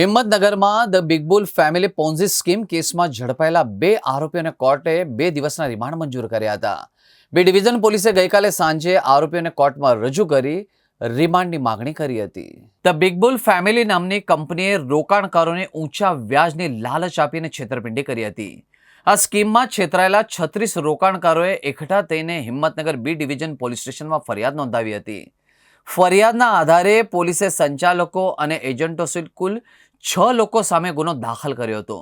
હિંમતનગરમાં the big bull family Ponzi scheme કેસમાં ઝડપાયેલા બે આરોપીઓને કોર્ટે બે દિવસના રિમાન્ડ મંજૂર કર્યા હતા. બે ડિવિઝન પોલીસે ગઈકાલે સાંજે આરોપીઓને કોર્ટમાં રજૂ કરી રિમાન્ડની માગણી કરી હતી. ધ બિગ બુલ ફેમિલી નામની કંપનીએ રોકાણકારોને ઊંચા વ્યાજની લાલચ આપીને છેતરપિંડી કરી હતી. આ સ્કીમમાં છેતરાયેલા છત્રીસ રોકાણકારોએ એકઠા થઈને હિંમતનગર બી ડિવિઝન પોલીસ સ્ટેશનમાં ફરિયાદ નોંધાવી હતી. ફરિયાદના આધારે પોલીસે સંચાલકો અને એજન્ટો સહિત કુલ છ લોકો સામે ગુનો દાખલ કર્યો હતો.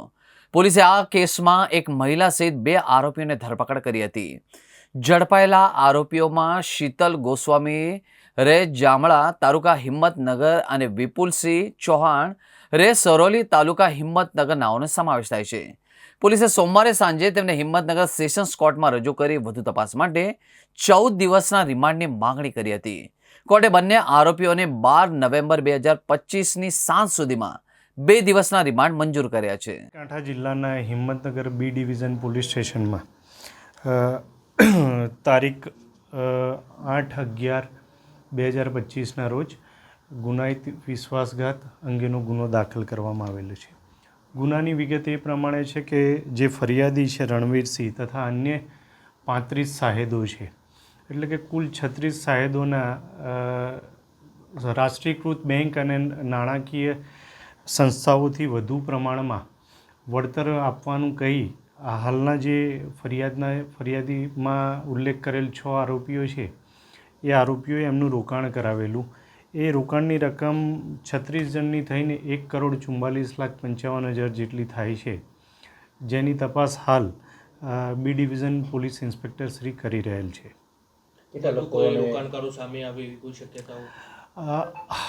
પોલીસે આ કેસમાં એક મહિલા સહિત બે આરોપીઓને ધરપકડ કરી હતી. ઝડપાયેલા આરોપીઓમાં શીતલ ગોસ્વામી, રે જામળા તાલુકા હિંમતનગર અને વિપુલસિંહ ચૌહાણ, રે સરોલી તાલુકા હિંમતનગર નાઓનો સમાવેશ થાય છે. પોલીસે સોમવારે સાંજે તેમને હિંમતનગર સેશન્સ કોર્ટમાં રજૂ કરી વધુ તપાસ માટે ચૌદ દિવસના રિમાન્ડની માંગણી કરી હતી. કોર્ટે બંને આરોપીઓને બાર નવેમ્બર બે હજાર પચીસની સાંજ સુધીમાં બે દિવસના રિમાન્ડ મંજૂર કર્યા છે. કાંઠા જિલ્લાના હિંમતનગર બી ડિવિઝન પોલીસ સ્ટેશનમાં તારીખ આઠ અગિયાર બે હજાર પચીસના રોજ ગુનાહિત વિશ્વાસઘાત અંગેનો ગુનો દાખલ કરવામાં આવેલો છે. ગુનાની વિગત એ પ્રમાણે છે કે જે ફરિયાદી છે રણવીરસિંહ તથા અન્ય પાંત્રીસ સાહેદો છે એટલે કે કુલ છત્રીસ સાહેદોના રાષ્ટ્રીયકૃત બેંક અને નાણાકીય સંસ્થાઓથી વધુ પ્રમાણમાં વળતર આપવાનું કહી હાલના જે ફરિયાદના, ફરિયાદીમાં ઉલ્લેખ કરેલ છ આરોપીઓ છે, એ આરોપીઓએ એમનું રોકાણ કરાવેલું. એ રોકાણની રકમ છત્રીસ જણની થઈને એક કરોડ ચુમ્માલીસ લાખ પંચાવન હજાર જેટલી થાય છે. જેની તપાસ હાલ B division police inspector Shri કરી રહેલ છે. કેટલા લોકો કોઈ લોકોને રોકાણકારો સામે આવે એવી કોઈ શક્યતાઓ?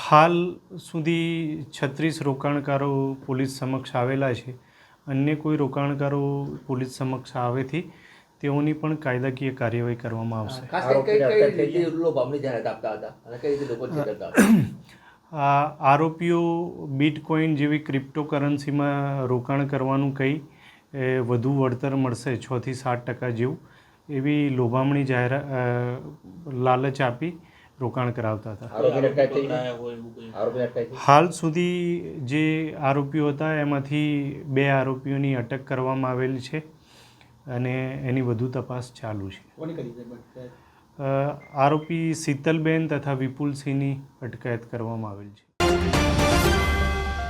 હાલ સુધી છત્રીસ રોકાણકારો પોલીસ સમક્ષ આવેલા છે. અન્ય કોઈ રોકાણકારો પોલીસ સમક્ષ આવેથી તેઓની પણ કાયદાકીય કાર્યવાહી કરવામાં આવશે. કરી આરોપીઓ બિટકોઇન જેવી ક્રિપ્ટોકરન્સીમાં રોકાણ કરવાનું કંઈ એ વધુ વળતર મળશે છથી સાત ટકા જેવું. એવી લોભામણી જાહેરાત લાલચ આપી રોકાણ કરાવતા હતા. હાલ સુધી જે આરોપીઓ હતા એમાંથી બે આરોપીઓની અટક કરવામાં આવેલી છે અને એની વધુ તપાસ ચાલુ છે. આરોપી શીતલબેન તથા વિપુલસિંહની અટકાયત કરવામાં આવેલ છે.